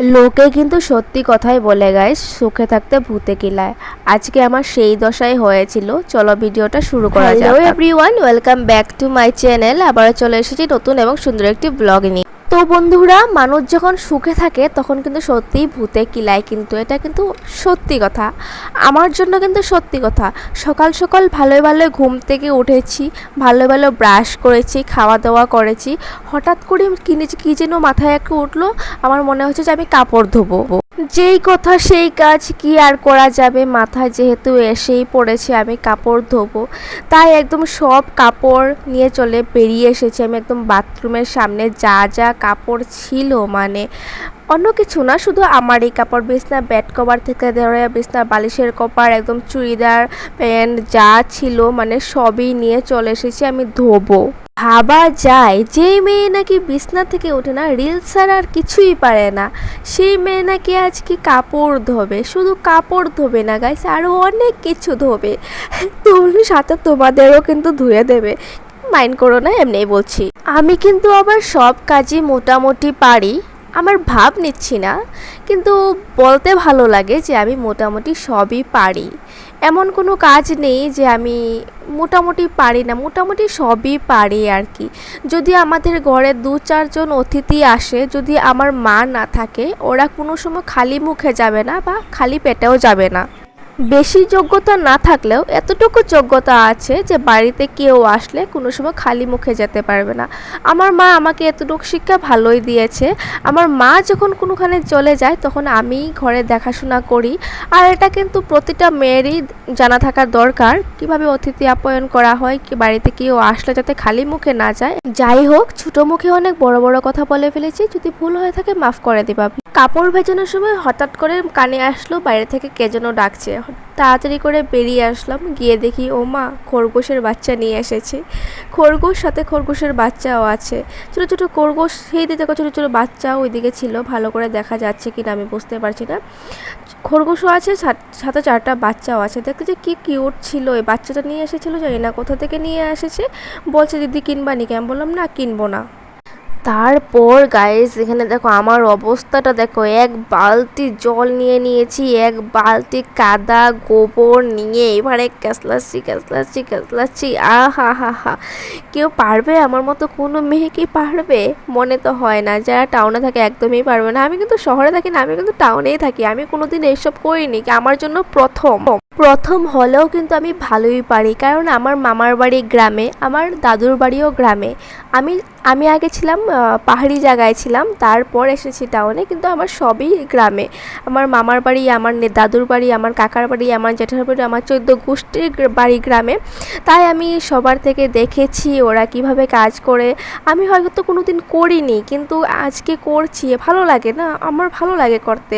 লোকে কিন্তু সত্যি কথাই বলে গাইস সুখে থাকতে ভূতে কিলায়। আজকে আমার সেই দশাই হয়েছিল। চলো ভিডিওটা শুরু করা যাক। Hello everyone welcome back to my channel আবার চলে এসেছি নতুন এবং সুন্দর একটি ব্লগ নিয়ে। তো বন্ধুরা, মানুষ যখন সুখে থাকে, তখন কিন্তু সত্যিই ভূতে কিলায় কিন্তু এটা কিন্তু সত্যি কথা। আমার জন্য কিন্তু সত্যি কথা। সকাল সকাল ভালো ভালো ঘুম থেকে উঠেছি ভালো ভালো ব্রাশ করেছি খাওয়া দাওয়া করেছি। হঠাৎ করে কিনে কী যেন মাথায় একটু উঠল, আমার মনে হচ্ছে যে আমি কাপড় ধোবো। যেই কথা সেই কাজ কি আর করা যাবে? মাথায় যেহেতু এসেই পড়েছে, আমি কাপড় ধোবো। তাই একদম সব কাপড় নিয়ে চলে বেরিয়ে এসেছি। আমি একদম বাথরুমের সামনে যা যা কাপড় ছিল মানে অন্য কিছু না, শুধু আমার এই কাপড়। বিছনা বেড কভার থেকে ধরে বিছনা, বালিশের কভার একদম চুড়িদার প্যান্ট যা ছিল মানে সবই নিয়ে চলে এসেছি, আমি ধোবো। ভাবা যায়, যেই মেয়ে নাকি বিছনা থেকে ওঠে না, রিল ছাড়া আর কিছুই পারে না। সেই মেয়ে নাকি আজকে কাপড় ধোবে? শুধু কাপড় ধোবে না গাইস আরও অনেক কিছু ধোবে। তুমি সাথে তোমাদেরও কিন্তু ধুয়ে দেবে। মাইন্ড করো না, এমনিই বলছি। আমি কিন্তু আবার সব কাজই মোটামুটি পারি, আমার ভাব নিচ্ছি না। কিন্তু বলতে ভালো লাগে যে আমি মোটামুটি সবই পারি। এমন কোনো কাজ নেই যে আমি মোটামুটি পারি না, মোটামুটি সবই পারি আর কি। যদি আমাদের ঘরে দু চারজন অতিথি আসে, যদি আমার মা না থাকে, ওরা কোনো সময় খালি মুখে যাবে না বা খালি পেটেও যাবে না। বেশি যোগ্যতা না থাকলেও এতটুকু যোগ্যতা আছে যে বাড়িতে কেউ আসলে কোনো সময় খালি মুখে যেতে পারবে না। আমার মা আমাকে এতটুকু শিক্ষা ভালোই দিয়েছে। আমার মা যখন কোনোখানে চলে যায় তখন আমি ঘরে দেখাশোনা করি। আর এটা কিন্তু প্রতিটা মেয়েরই জানা থাকা দরকার কীভাবে অতিথি আপ্যায়ন করা হয়, কি বাড়িতে কেউ আসলে যাতে খালি মুখে না যায়। যাই হোক, ছোটো মুখে অনেক বড় বড় কথা বলে ফেলেছি। যদি ভুল হয়ে থাকে মাফ করে দিবা। কাপড় ভেজানোর সময় হঠাৎ করে কানে আসলো, বাইরে থেকে কে যেন ডাকছে। তাড়াতাড়ি করে বেরিয়ে আসলাম, গিয়ে দেখি, ও মা, খরগোশের বাচ্চা নিয়ে এসেছে। খরগোশ, সাথে খরগোশের বাচ্চাও আছে। ছোটো ছোটো খরগোশ, সেই দিকে ছোটো ছোটো বাচ্চাও ওইদিকে ছিল, ভালো করে দেখা যাচ্ছে কি না আমি বুঝতে পারছি না। খরগোশও আছে সাথে চারটা বাচ্চাও আছে। দেখতে যে কী কিউট ছিল, এই বাচ্চাটা নিয়ে এসেছিল, জানি না কোথা থেকে নিয়ে এসেছে। বলছে, দিদি কিনবা নি আমি বললাম, না, কিনবো না। তারপর গাইস এখানে দেখো আমার অবস্থাটা দেখো, এক বালতি জল নিয়ে নিয়েছি, এক বালতি কাদা গোবর নিয়ে, এবারে ক্যাসলাচ্ছি ক্যাসলাচ্ছি ক্যাসলাচ্ছি আ হা হা হা কেউ পারবে? আমার মতো কোনো মেয়ে কি পারবে? মনে তো হয় না, যারা টাউনে থাকে একদমই পারবে না। আমি কিন্তু শহরে থাকি না, আমি কিন্তু টাউনেই থাকি, আমি কোনোদিন এইসব করিনি কি আমার জন্য প্রথম। প্রথম হলেও কিন্তু আমি ভালোই পারি। কারণ আমার মামার বাড়ি গ্রামে, আমার দাদুর বাড়িও গ্রামে। আমি আমি আগে ছিলাম পাহাড়ি জায়গায় ছিলাম, তারপর এসেছি টাউনে কিন্তু আমার সবই গ্রামে। আমার মামার বাড়ি, আমার দাদুর বাড়ি, আমার কাকার বাড়ি, আমার জেঠার বাড়ি, আমার চোদ্দ গোষ্ঠীর বাড়ি গ্রামে। তাই আমি সবার থেকে দেখেছি ওরা কীভাবে কাজ করে। আমি হয়তো কোনো দিন করিনি, কিন্তু আজকে করছি, ভালো লাগে না, আমার ভালো লাগে করতে।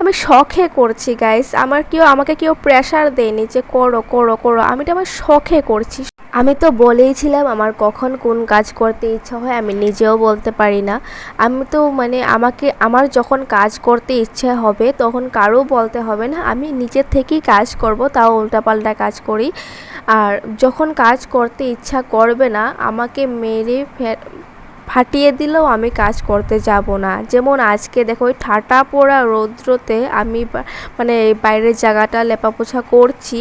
আমি শখে করছি গাইস আমার কেউ, আমাকে কেউ প্রেশার দেয়নি যে করো করো করো। আমি তো আমার শখে করছি। আমি তো বলেইছিলাম আমার কখন কোন কাজ করতে ইচ্ছা হয়, আমি নিজেও বলতে পারি না। আমি তো মানে আমাকে, আমার যখন কাজ করতে ইচ্ছা হবে, তখন কারও বলতে হবে না। আমি নিজের থেকেই কাজ করব, তাও উল্টাপাল্টা কাজ করি। আর যখন কাজ করতে ইচ্ছা করবে না, আমাকে মেরে ফাটিয়ে দিলেও আমি কাজ করতে যাব না। যেমন আজকে দেখো, ওই ঠাটা পোড়া রৌদ্রতে আমি মানে বাইরের জায়গাটা লেপা পোছা করছি।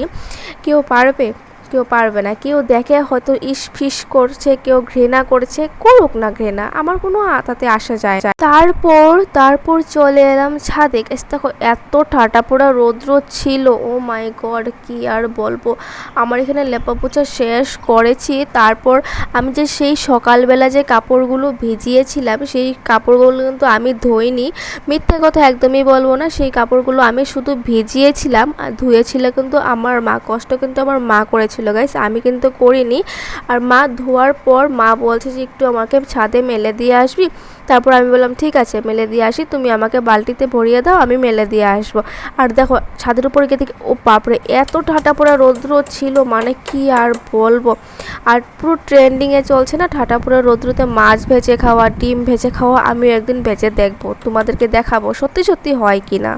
কেউ পারবে? কেউ পারবে না। কেউ দেখে হয়তো ইস ফিস করছে, কেউ ঘৃণা করছে, করুক না ঘৃণা, আমার কোনো তাতে আসা যায় তারপর তারপর চলে এলাম ছাদে। দেখো, এত ঠাটা পোড়া রৌদ্র ছিল। ও মাই গড, কি আর বলব? আমার এখানে লেপা পোছা শেষ করেছি। তারপর আমি যে সেই সকালবেলা যে কাপড়গুলো ভিজিয়েছিলাম, সেই কাপড়গুলো কিন্তু আমি ধুইনি। মিথ্যে কথা একদমই বলব না, সেই কাপড়গুলো আমি শুধু ভিজিয়েছিলাম। আর ধুয়েছিল কিন্তু আমার মা, কষ্ট কিন্তু আমার মা করেছে ছিল গাইস, আমি কিন্তু করিনি। আর মা ধোয়ার পর মা বলছে যে, একটু আমাকে ছাদে মেলে দিয়ে আসবি। তারপর আমি বললাম, ঠিক আছে, মেলে দিয়ে আসি। তুমি আমাকে বালতিতে ভরিয়ে দাও, আমি মেলে দিয়ে আসব। আর দেখো, ছাদের উপরে গিয়ে দেখি, ও বাপরে এত ঠাটা পোড়া রৌদ্র ছিল মানে কি আর বলব? আর পুরো ট্রেন্ডিংয়ে চলছে না, ঠাটা পোড়া রৌদ্রতে মাছ ভেজে খাওয়া, ডিম ভেজে খাওয়া, আমিও একদিন ভেজে দেখব, তোমাদেরকে দেখাবো সত্যি সত্যি হয় কি না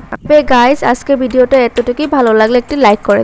গাইজ আজকে ভিডিওটা এতটুকুই। ভালো লাগলে একটি লাইক করে